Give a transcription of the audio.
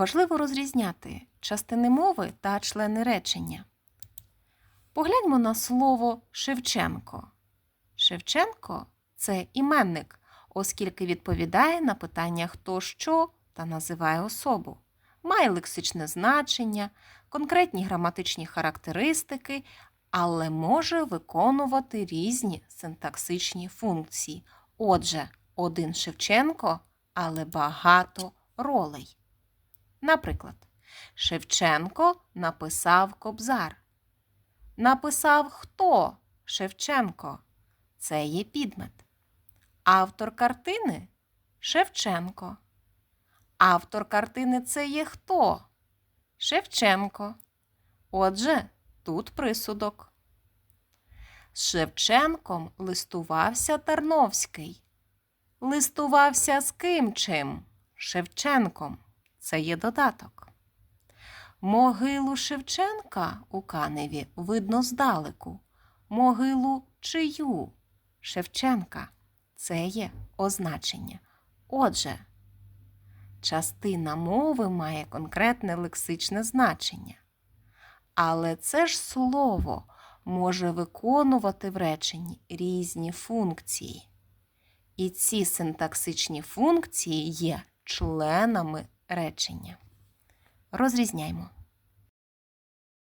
Важливо розрізняти частини мови та члени речення. Погляньмо на слово Шевченко. Шевченко це іменник, оскільки відповідає на питання хто що та називає особу, має лексичне значення, конкретні граматичні характеристики, але може виконувати різні синтаксичні функції. Отже, один Шевченко, але багато ролей. Наприклад, Шевченко написав Кобзар. Написав хто Шевченко? Це є підмет. Автор картини Шевченко. Автор картини це є хто? Шевченко. Отже, тут присудок. З Шевченком листувався Тарновський. Листувався з ким чим? Шевченком. Це є додаток. Могилу Шевченка у Каневі видно здалеку. Могилу чию? Шевченка. Це є означення. Отже, частина мови має конкретне лексичне значення. Але це ж слово може виконувати в реченні різні функції. І ці синтаксичні функції є членами речення. Розрізняймо.